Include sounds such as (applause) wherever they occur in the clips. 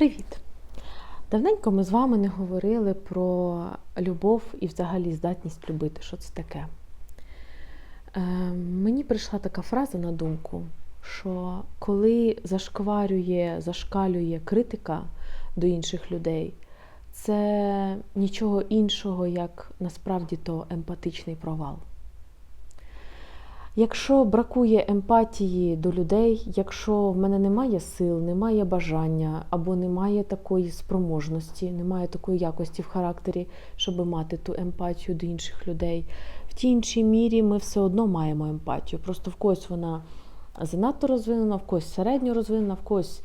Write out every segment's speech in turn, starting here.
Привіт! Давненько ми з вами не говорили про любов і взагалі здатність любити. Що це таке? Е, мені прийшла така фраза на думку, що коли зашкварює, зашкалює критика до інших людей, це нічого іншого, як насправді то емпатичний провал. Якщо бракує емпатії до людей, якщо в мене немає сил, немає бажання або немає такої спроможності, немає такої якості в характері, щоб мати ту емпатію до інших людей, в тій іншій мірі ми все одно маємо емпатію. Просто в когось вона занадто розвинена, в когось середньо розвинена, в когось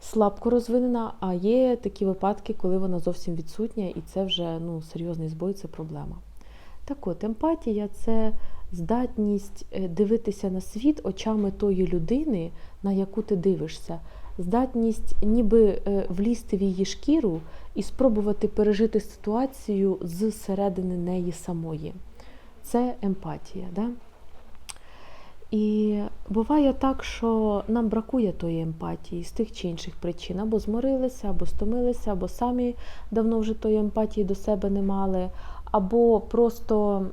слабко розвинена, а є такі випадки, коли вона зовсім відсутня, і це вже ну, серйозний збой, це проблема. Так от, емпатія це здатність е, дивитися на світ очами тої людини, на яку ти дивишся, здатність ніби е, влізти в її шкіру і спробувати пережити ситуацію з середини неї самої. Це емпатія. Да? І буває так, що нам бракує тої емпатії з тих чи інших причин, або зморилися, або стомилися, або самі давно вже тої емпатії до себе не мали, або просто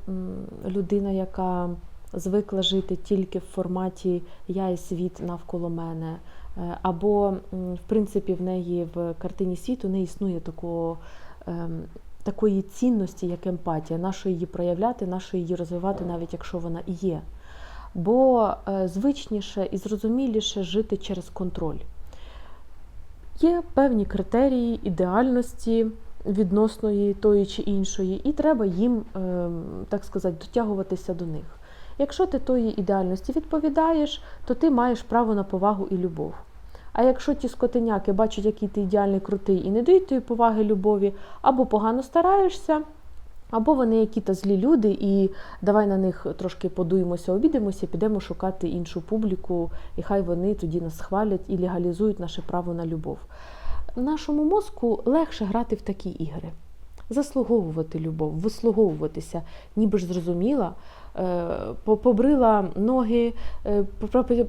людина, яка звикла жити тільки в форматі я і світ навколо мене, е, або, в принципі, в неї в картині світу не існує такого. Ем, такої цінності, як емпатія, нащо її проявляти, нащо її розвивати, навіть якщо вона і є. Бо е, звичніше і зрозуміліше жити через контроль. Є певні критерії ідеальності відносної тої чи іншої, і треба їм, ем, так сказати, дотягуватися до них. Якщо ти тої ідеальності відповідаєш, то ти маєш право на повагу і любов. А якщо ті скотиняки бачать, який ти ідеальний крутий і не дають тобі поваги, любові, або погано стараєшся, або вони які-то злі люди, і давай на них трошки подуємося, обідемося, підемо шукати іншу публіку, і хай вони тоді нас хвалять і легалізують наше право на любов нашому мозку легше грати в такі ігри, заслуговувати любов, вислуговуватися, ніби ж зрозуміла. Е, побрила ноги, е,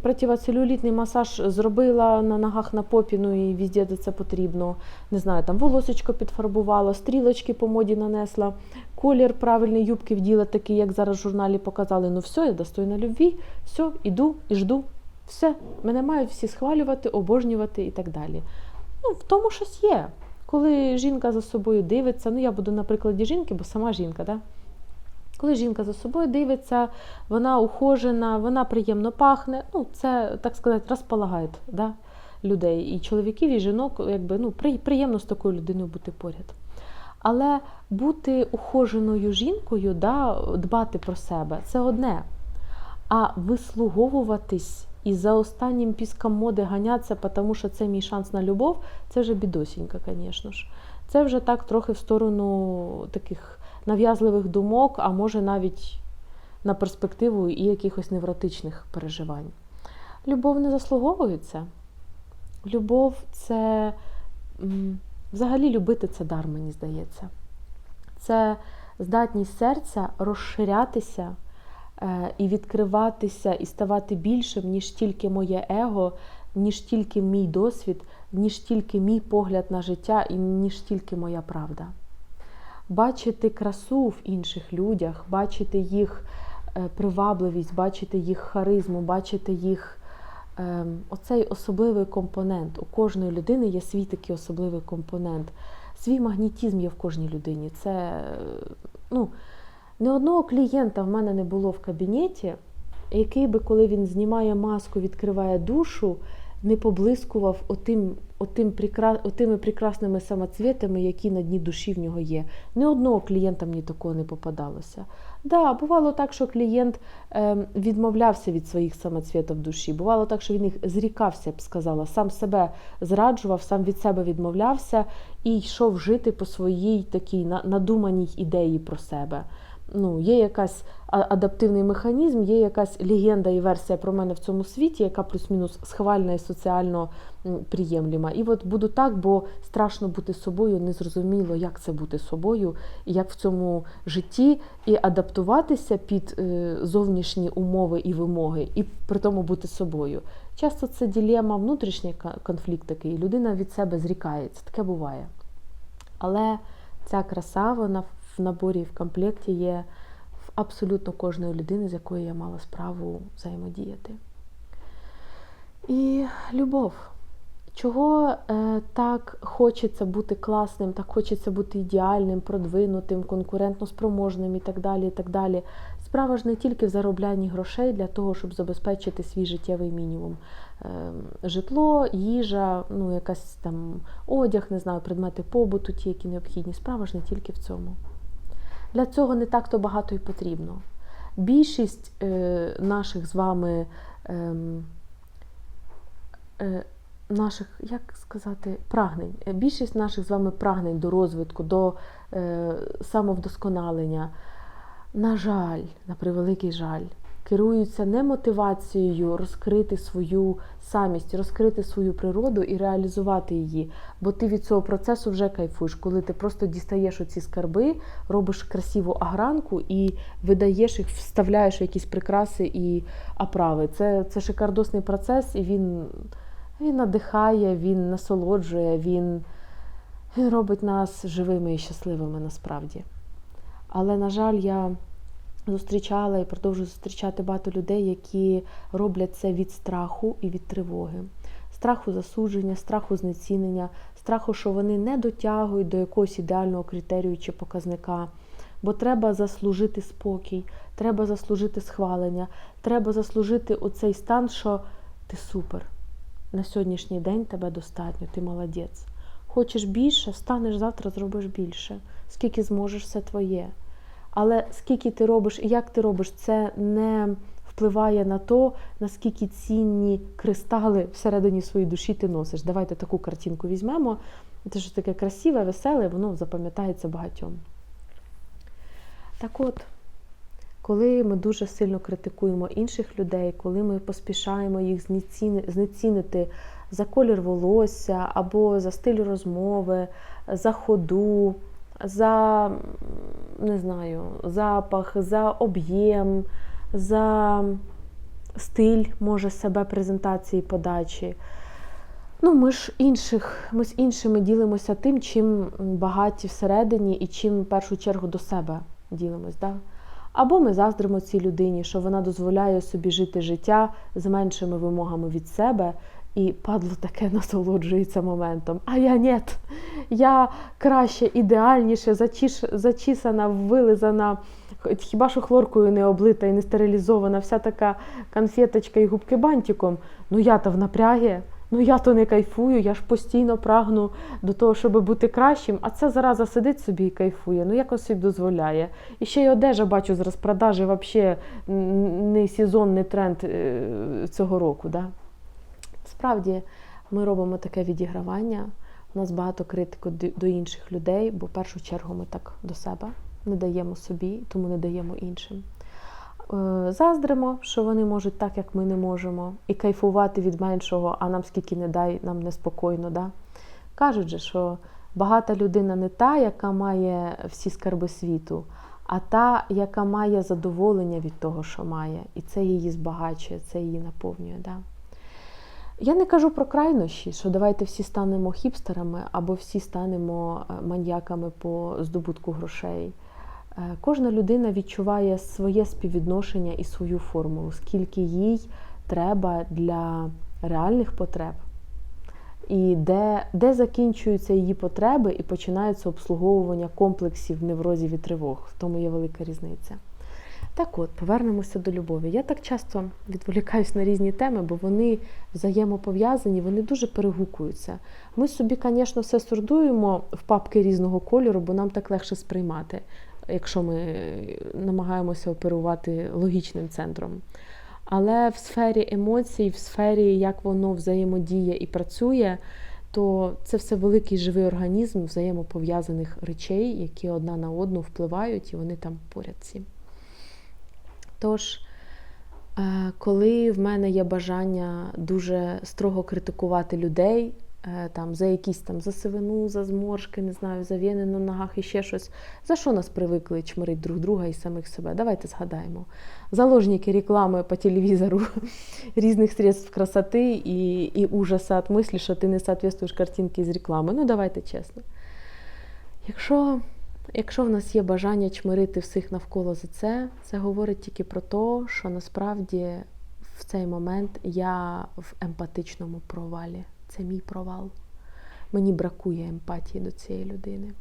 противоцелюлітний масаж зробила на ногах на попі, ну і везде, де це потрібно. Не знаю, там волосечко підфарбувала, стрілочки по моді нанесла, колір правильний юбки вділа, такий, як зараз в журналі показали. Ну все, я достойна любві, все, іду і жду. Все, мене мають всі схвалювати, обожнювати і так далі. Ну, в тому щось є. Коли жінка за собою дивиться, ну я буду на прикладі жінки, бо сама жінка, да? коли жінка за собою дивиться, вона ухожена, вона приємно пахне, ну це, так сказати, розполагає да, людей. І чоловіків, і жінок, якби ну, приємно з такою людиною бути поряд. Але бути ухоженою жінкою, да, дбати про себе це одне. А вислуговуватись і за останнім піском моди ганятися, тому що це мій шанс на любов, це вже бідосінька, звісно ж. Це вже так трохи в сторону таких нав'язливих думок, а може навіть на перспективу і якихось невротичних переживань. Любов не заслуговується. Любов це взагалі любити це дар, мені здається. Це здатність серця розширятися. Е, і відкриватися, і ставати більшим, ніж тільки моє его, ніж тільки мій досвід, ніж тільки мій погляд на життя, і ніж тільки моя правда. Бачити красу в інших людях, бачити їх е, привабливість, бачити їх харизму, бачити їх ем, оцей особливий компонент. У кожної людини є свій такий особливий компонент. Свій магнітізм є в кожній людині. Це, ну, не одного клієнта в мене не було в кабінеті, який би, коли він знімає маску, відкриває душу, не поблискував отим, отим, отими прекрасними самоцвітами, які на дні душі в нього є. Ні одного клієнта мені такого не попадалося. Да, бувало так, що клієнт е, відмовлявся від своїх самоцвітів душі. Бувало так, що він їх зрікався, б сказала, сам себе зраджував, сам від себе відмовлявся і йшов жити по своїй такій надуманій ідеї про себе ну, є якась адаптивний механізм, є якась легенда і версія про мене в цьому світі, яка плюс-мінус схвальна і соціально приємліма. І от буду так, бо страшно бути собою, незрозуміло, як це бути собою, як в цьому житті і адаптуватися під е, зовнішні умови і вимоги, і при тому бути собою. Часто це ділема, внутрішній конфлікт такий, людина від себе зрікається, таке буває. Але ця краса, вона в наборі в комплекті є в абсолютно кожної людини, з якою я мала справу взаємодіяти. І любов. Чого е, так хочеться бути класним, так хочеться бути ідеальним, продвинутим, конкурентно спроможним і так далі. і так далі. Справа ж не тільки в зароблянні грошей для того, щоб забезпечити свій життєвий мінімум. Е, житло, їжа, ну якась там одяг, не знаю, предмети побуту, ті, які необхідні. Справа ж не тільки в цьому. Для цього не так то багато і потрібно. Більшість е, наших з вами. е, е, наших, як сказати, прагнень. Е, Більшість наших з вами прагнень до розвитку, до е, самовдосконалення, на жаль, на превеликий жаль, керуються не мотивацією розкрити свою самість, розкрити свою природу і реалізувати її. Бо ти від цього процесу вже кайфуєш, коли ти просто дістаєш оці скарби, робиш красиву агранку і видаєш їх, вставляєш в якісь прикраси і оправи. Це, це шикардосний процес, і він. Він надихає, він насолоджує, він, він робить нас живими і щасливими насправді. Але, на жаль, я зустрічала і продовжую зустрічати багато людей, які роблять це від страху і від тривоги. Страху засудження, страху знецінення, страху, що вони не дотягують до якогось ідеального критерію чи показника. Бо треба заслужити спокій, треба заслужити схвалення, треба заслужити оцей стан, що ти супер на сьогоднішній день тебе достатньо, ти молодець. Хочеш більше, станеш завтра, зробиш більше. Скільки зможеш, все твоє. Але скільки ти робиш і як ти робиш, це не впливає на то, наскільки цінні кристали всередині своєї душі ти носиш. Давайте таку картинку візьмемо. Це ж таке красиве, веселе, воно запам'ятається багатьом. Так от, коли ми дуже сильно критикуємо інших людей, коли ми поспішаємо їх знецінити за колір волосся або за стиль розмови, за ходу, за не знаю, запах, за об'єм, за стиль, може, себе презентації подачі. Ну, ми ж інших, ми з іншими ділимося тим, чим багаті всередині і чим в першу чергу до себе ділимось. Да? Або ми заздримо цій людині, що вона дозволяє собі жити життя з меншими вимогами від себе, і падло таке (laughs) насолоджується моментом. А я ні. Я краще, ідеальніше, зачіш, зачісана, вилизана, хіба що хлоркою не облита і не стерилізована, вся така конфеточка і губки бантиком. Ну я то в напрягі. Ну я то не кайфую, я ж постійно прагну до того, щоб бути кращим, а ця зараза сидить собі і кайфує, ну якось собі дозволяє. І ще й одежа бачу з розпродажі, взагалі не сезон, не тренд е, цього року. Да? Справді ми робимо таке відігравання. У нас багато критику до- до інших людей, бо в першу чергу ми так до себе не даємо собі, тому не даємо іншим. Е, Заздримо, що вони можуть так, як ми не можемо, і кайфувати від меншого, а нам скільки не дай, нам неспокійно. Да? Кажуть же, що багата людина не та, яка має всі скарби світу, а та, яка має задоволення від того, що має. І це її збагачує, це її наповнює. Да? Я не кажу про крайнощі, що давайте всі станемо хіпстерами або всі станемо е, маньяками по здобутку грошей. Е, Кожна людина відчуває своє співвідношення і свою формулу, скільки їй треба для реальних потреб, і де, де закінчуються її потреби і починається обслуговування комплексів неврозів і тривог. В тому є велика різниця. Так от, повернемося до любові. Я так часто відволікаюсь на різні теми, бо вони взаємопов'язані, вони дуже перегукуються. Ми собі, звісно, все сордуємо в папки різного кольору, бо нам так легше сприймати, якщо ми намагаємося оперувати логічним центром. Але в сфері емоцій, в сфері, як воно взаємодіє і працює, то це все великий живий організм взаємопов'язаних речей, які одна на одну впливають, і вони там поряд всі. Тож, е, коли в мене є бажання дуже строго критикувати людей, е, там, за якісь там за сивину, за зморшки, не знаю, за вени на ногах і ще щось. За що нас привикли чмирить друг друга і самих себе? Давайте згадаємо. Заложники реклами по телевізору (laughs) різних средств красоти і, і ужаса від мислі, що ти не соответствуєш картинки з реклами. Ну, давайте чесно. Якщо, якщо в нас є бажання чмирити всіх навколо за це, це говорить тільки про те, що насправді в цей момент я в емпатичному провалі. Це мій провал. Мені бракує емпатії до цієї людини.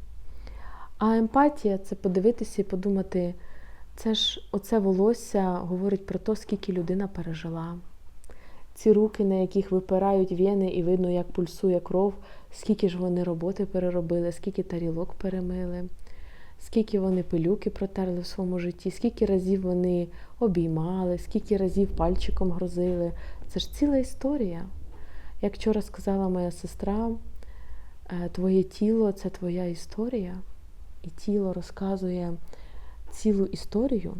А емпатія це подивитися і подумати, це ж оце волосся говорить про те, скільки людина пережила. Ці руки, на яких випирають вени, і видно, як пульсує кров, скільки ж вони роботи переробили, скільки тарілок перемили, скільки вони пилюки протерли в своєму житті, скільки разів вони обіймали, скільки разів пальчиком грозили. Це ж ціла історія. Як вчора сказала моя сестра, е, твоє тіло це твоя історія, і тіло розказує цілу історію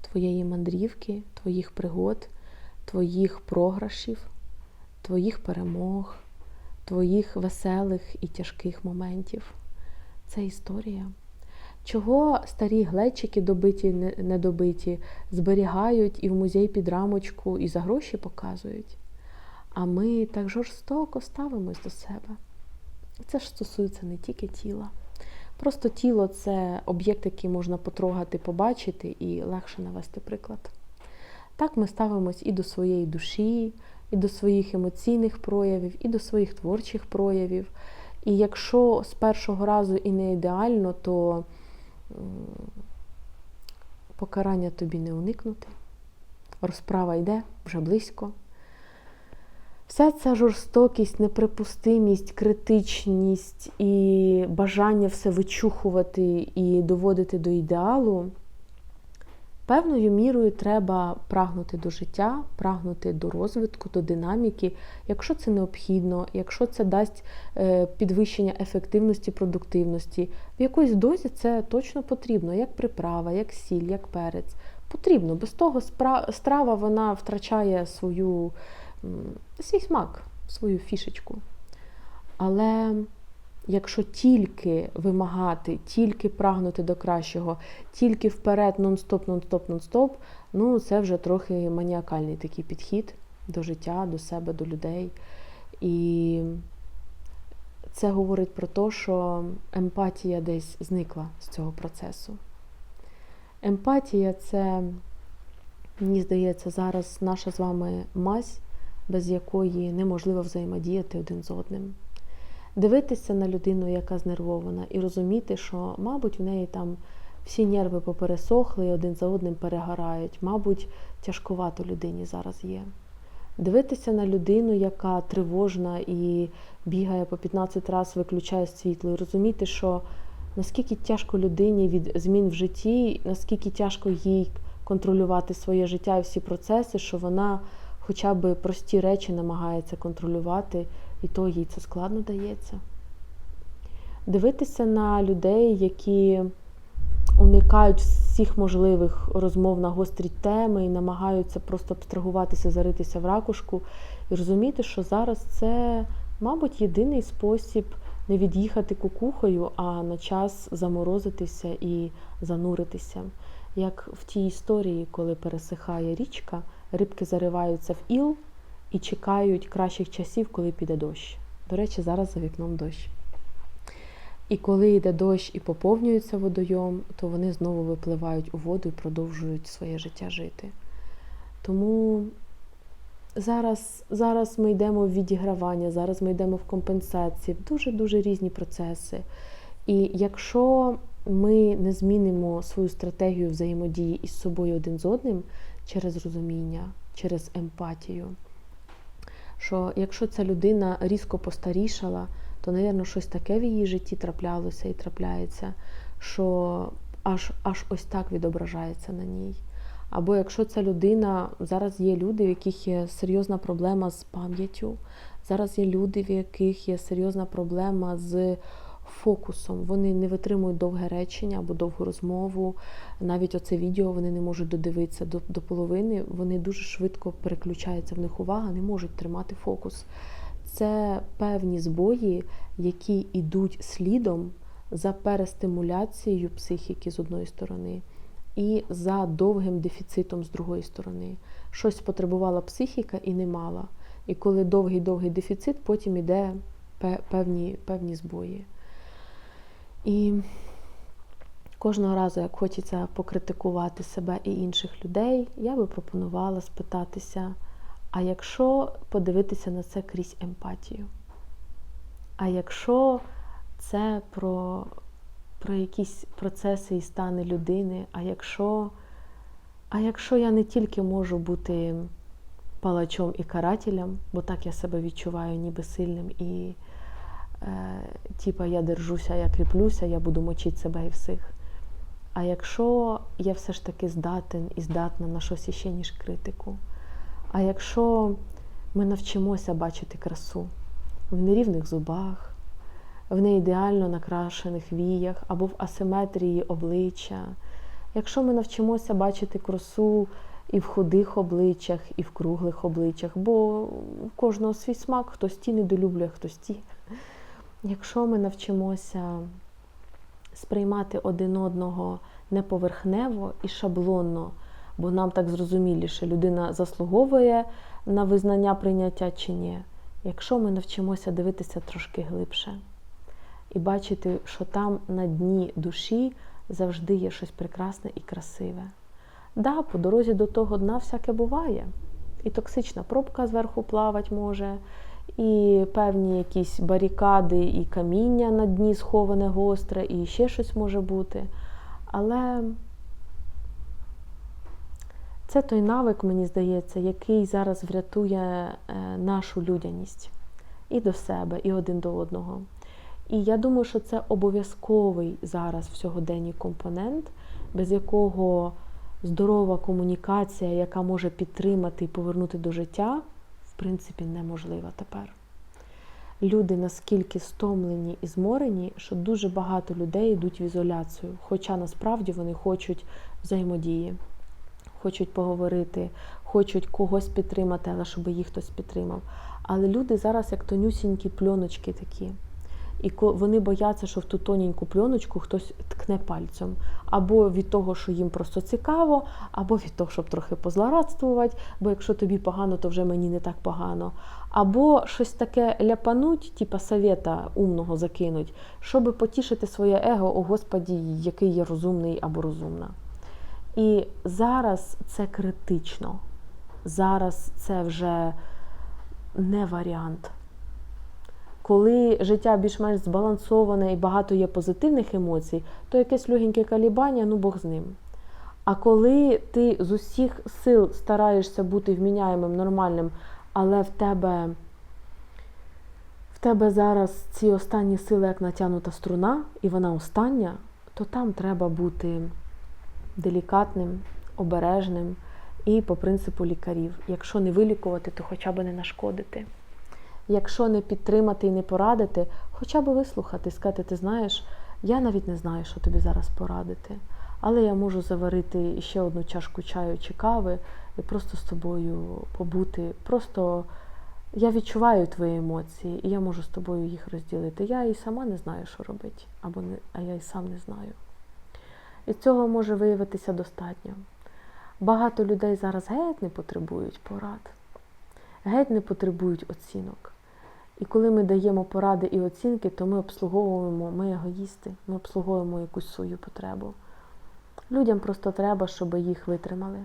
твоєї мандрівки, твоїх пригод, твоїх програшів, твоїх перемог, твоїх веселих і тяжких моментів. Це історія. Чого старі глечики добиті, не- недобиті, зберігають і в музей під рамочку, і за гроші показують. А ми так жорстоко ставимось до себе. Це ж стосується не тільки тіла. Просто тіло це об'єкт, який можна потрогати, побачити і легше навести приклад. Так ми ставимось і до своєї душі, і до своїх емоційних проявів, і до своїх творчих проявів. І якщо з першого разу і не ідеально, то покарання тобі не уникнути. Розправа йде вже близько. Вся ця жорстокість, неприпустимість, критичність і бажання все вичухувати і доводити до ідеалу, певною мірою треба прагнути до життя, прагнути до розвитку, до динаміки, якщо це необхідно, якщо це дасть е, підвищення ефективності, продуктивності. В якоїсь дозі це точно потрібно, як приправа, як сіль, як перець. Потрібно. Без того страва вона втрачає свою свій смак, свою фішечку. Але якщо тільки вимагати, тільки прагнути до кращого, тільки вперед, нон-стоп, нон-стоп, нон-стоп, ну це вже трохи маніакальний такий підхід до життя, до себе, до людей. І це говорить про те, що емпатія десь зникла з цього процесу. Емпатія це, мені здається, зараз наша з вами мазь, без якої неможливо взаємодіяти один з одним. Дивитися на людину, яка знервована, і розуміти, що, мабуть, в неї там всі нерви попересохли і один за одним перегорають. Мабуть, тяжковато людині зараз є. Дивитися на людину, яка тривожна і бігає по 15 разів, виключає світло, і розуміти, що наскільки тяжко людині від змін в житті, наскільки тяжко їй контролювати своє життя і всі процеси, що вона хоча б прості речі намагається контролювати, і то їй це складно дається. Дивитися на людей, які уникають всіх можливих розмов на гострі теми і намагаються просто абстрагуватися, заритися в ракушку, і розуміти, що зараз це, мабуть, єдиний спосіб не від'їхати кукухою, а на час заморозитися і зануритися. Як в тій історії, коли пересихає річка, рибки зариваються в іл і чекають кращих часів, коли піде дощ. До речі, зараз за вікном дощ. І коли йде дощ і поповнюється водойом, то вони знову випливають у воду і продовжують своє життя жити. Тому зараз, зараз ми йдемо в відігравання, зараз ми йдемо в компенсації, в дуже-дуже різні процеси. І якщо ми не змінимо свою стратегію взаємодії із собою один з одним через розуміння, через емпатію, що якщо ця людина різко постарішала, то, напевно, щось таке в її житті траплялося і трапляється, що аж, аж ось так відображається на ній. Або якщо ця людина, зараз є люди, в яких є серйозна проблема з пам'яттю, зараз є люди, в яких є серйозна проблема з фокусом. Вони не витримують довге речення або довгу розмову. Навіть оце відео вони не можуть додивитися до, до половини. Вони дуже швидко переключаються в них увага, не можуть тримати фокус. це певні збої, які йдуть слідом за перестимуляцією психіки з одної сторони і за довгим дефіцитом з другої сторони. Щось потребувала психіка і не мала. І коли довгий-довгий дефіцит, потім йде певні, певні збої. І кожного разу, як хочеться покритикувати себе і інших людей, я би пропонувала спитатися: а якщо подивитися на це крізь емпатію? А якщо це про, про якісь процеси і стани людини, а якщо, а якщо я не тільки можу бути палачом і карателем, бо так я себе відчуваю ніби сильним і типа я держуся, я кріплюся, я буду мочити себе і всіх. А якщо я все ж таки здатен і здатна на щось іще, ніж критику, а якщо ми навчимося бачити красу в нерівних зубах, в неідеально накрашених віях або в асиметрії обличчя, якщо ми навчимося бачити красу і в худих обличчях, і в круглих обличчях, бо у кожного свій смак, хтось ті недолюблює, хтось ті. Якщо ми навчимося сприймати один одного не поверхнево і шаблонно, бо нам так зрозуміліше, людина заслуговує на визнання прийняття чи ні. Якщо ми навчимося дивитися трошки глибше і бачити, що там на дні душі завжди є щось прекрасне і красиве. Да, по дорозі до того дна всяке буває. І токсична пробка зверху плавати може, і певні якісь барикади, і каміння на дні сховане гостре, і ще щось може бути. Але це той навик, мені здається, який зараз врятує е, нашу людяність і до себе, і один до одного. І я думаю, що це обов'язковий зараз в сьогоденні компонент, без якого здорова комунікація, яка може підтримати і повернути до життя, принципі, неможлива тепер. Люди наскільки стомлені і зморені, що дуже багато людей йдуть в ізоляцію, хоча насправді вони хочуть взаємодії, хочуть поговорити, хочуть когось підтримати, але щоб їх хтось підтримав. Але люди зараз як тонюсінькі пльоночки такі. І вони бояться, що в ту тоненьку пльоночку хтось ткне пальцем. Або від того, що їм просто цікаво, або від того, щоб трохи позлорадствувати, бо якщо тобі погано, то вже мені не так погано. Або щось таке ляпануть, типа совета умного закинуть, щоб потішити своє его, о Господі, який я розумний або розумна. І зараз це критично. Зараз це вже не варіант коли життя більш-менш збалансоване і багато є позитивних емоцій, то якесь легеньке калібання, ну Бог з ним. А коли ти з усіх сил стараєшся бути вміняємим, нормальним, але в тебе в тебе зараз ці останні сили, як натягнута струна, і вона остання, то там треба бути делікатним, обережним і по принципу лікарів. Якщо не вилікувати, то хоча б не нашкодити якщо не підтримати і не порадити, хоча б вислухати, сказати, ти знаєш, я навіть не знаю, що тобі зараз порадити. Але я можу заварити ще одну чашку чаю чи кави і просто з тобою побути. Просто я відчуваю твої емоції, і я можу з тобою їх розділити. Я і сама не знаю, що робити, або не, а я і сам не знаю. І цього може виявитися достатньо. Багато людей зараз геть не потребують порад, геть не потребують оцінок. І коли ми даємо поради і оцінки, то ми обслуговуємо, ми егоїсти, ми обслуговуємо якусь свою потребу. Людям просто треба, щоб їх витримали,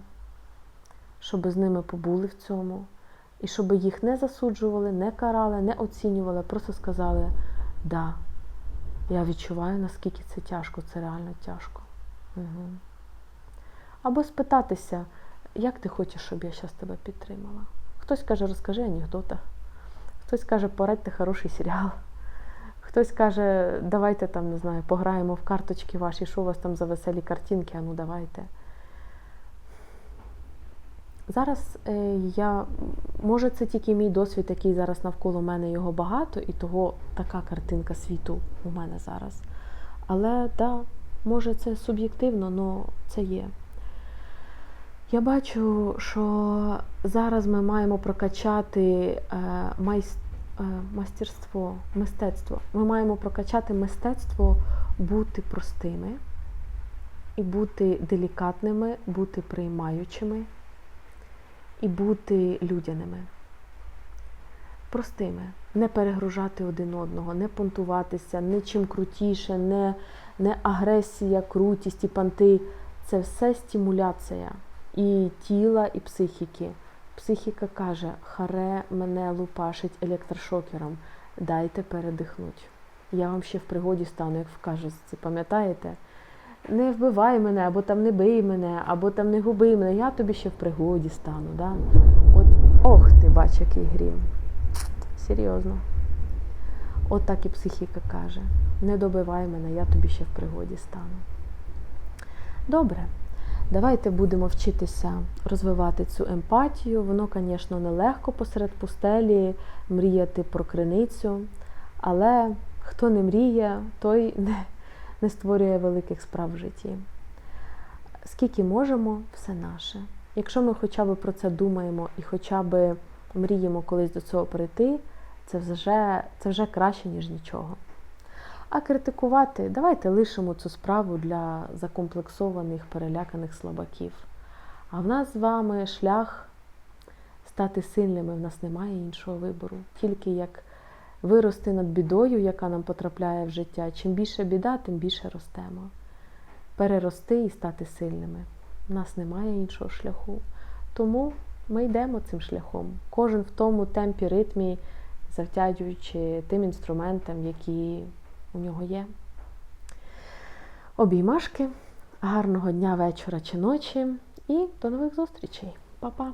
щоб з ними побули в цьому, і щоб їх не засуджували, не карали, не оцінювали, просто сказали, да, я відчуваю, наскільки це тяжко, це реально тяжко. Угу. Або спитатися, як ти хочеш, щоб я зараз тебе підтримала. Хтось каже, розкажи анекдота. Хтось каже, порадьте хороший серіал. Хтось каже, давайте там, не знаю, пограємо в карточки ваші, що у вас там за веселі картинки, а ну давайте. Зараз е, я, може, це тільки мій досвід, який зараз навколо мене його багато, і того така картинка світу у мене зараз. Але да, може це суб'єктивно, але це є. Я бачу, що зараз ми маємо прокачати е, е, мастерство, мистецтво. Ми маємо прокачати мистецтво бути простими і бути делікатними, бути приймаючими і бути людяними. Простими, не перегружати один одного, не понтуватися, не чим крутіше, не, не агресія, крутість і панти. Це все стимуляція і тіла, і психіки. Психіка каже, харе мене лупашить електрошокером, дайте передихнуть. Я вам ще в пригоді стану, як в кажучці, пам'ятаєте? Не вбивай мене, або там не бий мене, або там не губи мене, я тобі ще в пригоді стану. Да? От, ох ти, бач, який грім. Серйозно. От так і психіка каже: не добивай мене, я тобі ще в пригоді стану. Добре. Давайте будемо вчитися розвивати цю емпатію. Воно, звісно, нелегко посеред пустелі мріяти про криницю, але хто не мріє, той не, не створює великих справ в житті. Скільки можемо, все наше. Якщо ми хоча б про це думаємо і хоча б мріємо колись до цього прийти, це вже, це вже краще, ніж нічого. А критикувати, давайте лишимо цю справу для закомплексованих, переляканих слабаків. А в нас з вами шлях стати сильними, в нас немає іншого вибору. Тільки як вирости над бідою, яка нам потрапляє в життя. Чим більше біда, тим більше ростемо. Перерости і стати сильними. У нас немає іншого шляху. Тому ми йдемо цим шляхом. Кожен в тому темпі, ритмі, завтягуючи тим інструментам, які у нього є. Обіймашки, гарного дня, вечора чи ночі і до нових зустрічей. Па-па!